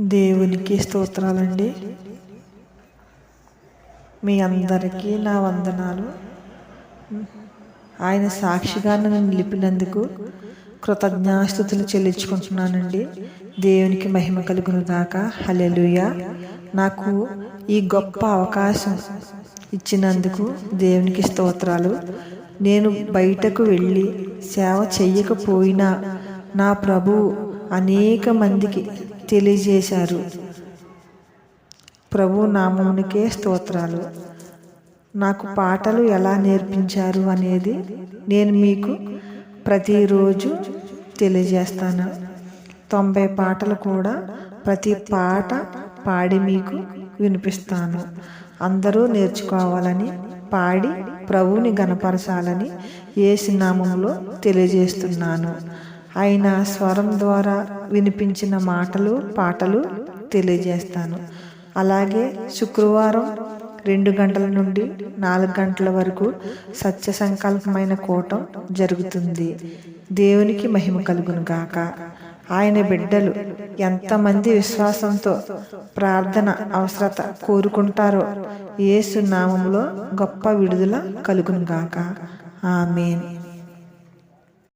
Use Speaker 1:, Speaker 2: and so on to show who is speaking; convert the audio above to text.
Speaker 1: దేవునికి స్తోత్రాలండి. మీ అందరికీ నా వందనాలు. ఆయన సాక్షిగా నన్ను నిలిపినందుకు కృతజ్ఞాస్థుతులు చెల్లించుకుంటున్నానండి. దేవునికి మహిమ కలుగును దాకా హలెలుయ నాకు ఈ గొప్ప అవకాశం ఇచ్చినందుకు దేవునికి స్తోత్రాలు. నేను బయటకు వెళ్ళి సేవ చెయ్యకపోయినా నా ప్రభు అనేక మందికి తెలియజేశారు. ప్రభు నామమునికే స్తోత్రాలు. నాకు పాటలు ఎలా నేర్పించారు అనేది నేను మీకు ప్రతిరోజు తెలియజేస్తాను. తొంభై పాటలు కూడా ప్రతి పాట పాడి మీకు వినిపిస్తాను. అందరూ నేర్చుకోవాలని పాడి ప్రభువుని గనపరచాలని ఏ నామంలో తెలియజేస్తున్నాను. ఆయన స్వరం ద్వారా వినిపించిన మాటలు పాటలు తెలియజేస్తాను. అలాగే శుక్రవారం రెండు గంటల నుండి నాలుగు గంటల వరకు సత్య సంకల్పమైన కూటం జరుగుతుంది. దేవునికి మహిమ కలుగును గాక. ఆయన బిడ్డలు ఎంతమంది విశ్వాసంతో ప్రార్థన అవసరత కోరుకుంటారో ఏసు నామంలో గొప్ప విడుదల కలుగును గాక. ఆమెన్.